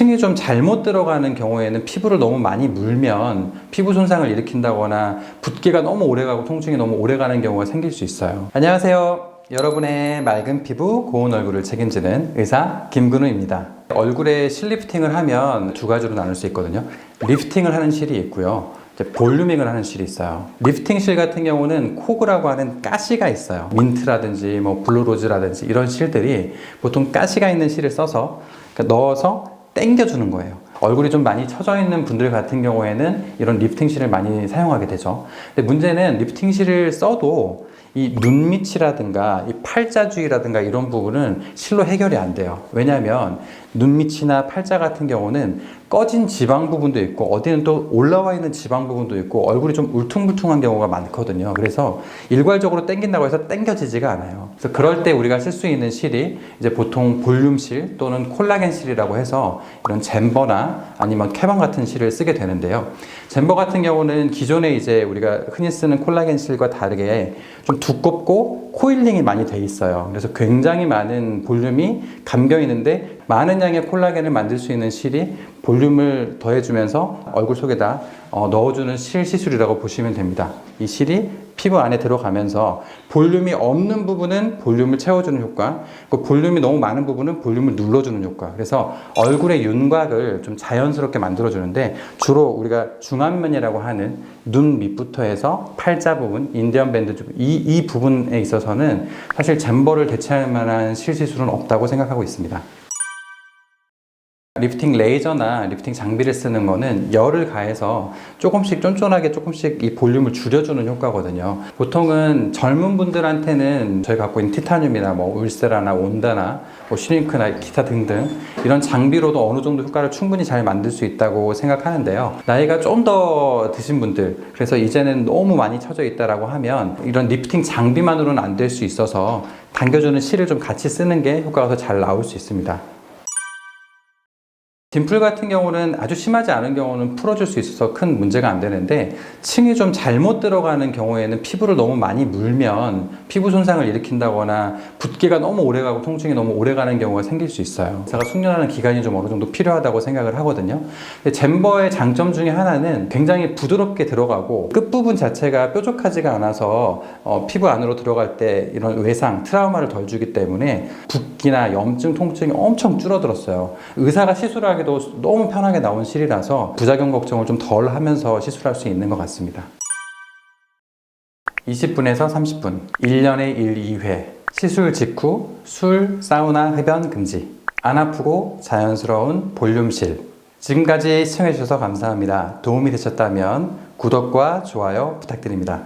층이 좀 잘못 들어가는 경우에는 피부를 너무 많이 물면 피부 손상을 일으킨다거나 붓기가 너무 오래가고 통증이 너무 오래가는 경우가 생길 수 있어요. 안녕하세요. 여러분의 맑은 피부, 고운 얼굴을 책임지는 의사 김근우입니다. 얼굴에 실리프팅을 하면 두 가지로 나눌 수 있거든요. 리프팅을 하는 실이 있고요. 볼루밍을 하는 실이 있어요. 리프팅 실 같은 경우는 코그라고 하는 가시가 있어요. 민트라든지 뭐 블루로즈라든지 이런 실들이 보통 가시가 있는 실을 써서 그러니까 넣어서 당겨주는 거예요. 얼굴이 좀 많이 처져 있는 분들 같은 경우에는 이런 리프팅실을 많이 사용하게 되죠. 근데 문제는 리프팅실을 써도 이 눈 밑이라든가 이 팔자 주위라든가 이런 부분은 실로 해결이 안 돼요. 왜냐하면 눈 밑이나 팔자 같은 경우는 꺼진 지방 부분도 있고 어디는 또 올라와 있는 지방 부분도 있고 얼굴이 좀 울퉁불퉁한 경우가 많거든요. 그래서 일괄적으로 당긴다고 해서 당겨지지가 않아요. 그래서 그럴 때 우리가 쓸 수 있는 실이 이제 보통 볼륨실 또는 콜라겐 실이라고 해서 이런 잼버나 아니면 캐방 같은 실을 쓰게 되는데요. 잼버 같은 경우는 기존에 이제 우리가 흔히 쓰는 콜라겐 실과 다르게 좀 두껍고 코일링이 많이 돼 있어요. 그래서 굉장히 많은 볼륨이 감겨 있는데 많은 양의 콜라겐을 만들 수 있는 실이 볼륨을 더해주면서 얼굴 속에다 어, 넣어주는 실 시술이라고 보시면 됩니다. 이 실이 피부 안에 들어가면서 볼륨이 없는 부분은 볼륨을 채워주는 효과, 그 볼륨이 너무 많은 부분은 볼륨을 눌러주는 효과. 그래서 얼굴의 윤곽을 좀 자연스럽게 만들어주는데 주로 우리가 중안면이라고 하는 눈 밑부터 해서 팔자 부분, 인디언 밴드 이, 이 부분에 있어서는 사실 잼버를 대체할 만한 실 시술은 없다고 생각하고 있습니다. 리프팅 레이저나 리프팅 장비를 쓰는 거는 열을 가해서 조금씩 쫀쫀하게 조금씩 이 볼륨을 줄여주는 효과거든요. 보통은 젊은 분들한테는 저희 갖고 있는 티타늄이나 뭐 울세라나 온다나 뭐 슈링크나 기타 등등 이런 장비로도 어느 정도 효과를 충분히 잘 만들 수 있다고 생각하는데요. 나이가 좀 더 드신 분들 그래서 이제는 너무 많이 쳐져 있다라고 하면 이런 리프팅 장비만으로는 안 될 수 있어서 당겨주는 실을 좀 같이 쓰는 게 효과가 더 잘 나올 수 있습니다. 딤플 같은 경우는 아주 심하지 않은 경우는 풀어줄 수 있어서 큰 문제가 안 되는데 층이 좀 잘못 들어가는 경우에는 피부를 너무 많이 물면 피부 손상을 일으킨다거나 붓기가 너무 오래가고 통증이 너무 오래가는 경우가 생길 수 있어요. 의사가 숙련하는 기간이 좀 어느 정도 필요하다고 생각을 하거든요. 잼버의 장점 중에 하나는 굉장히 부드럽게 들어가고 끝부분 자체가 뾰족하지가 않아서 어, 피부 안으로 들어갈 때 이런 외상, 트라우마를 덜 주기 때문에 붓기나 염증, 통증이 엄청 줄어들었어요. 의사가 시술하기 도 너무 편하게 나온 실이라서 부작용 걱정을 좀 덜 하면서 시술할 수 있는 것 같습니다. 20분에서 30분, 1년에 1, 2회, 시술 직후 술, 사우나, 흡연 금지. 안 아프고 자연스러운 볼륨실. 지금까지 시청해주셔서 감사합니다. 도움이 되셨다면 구독과 좋아요 부탁드립니다.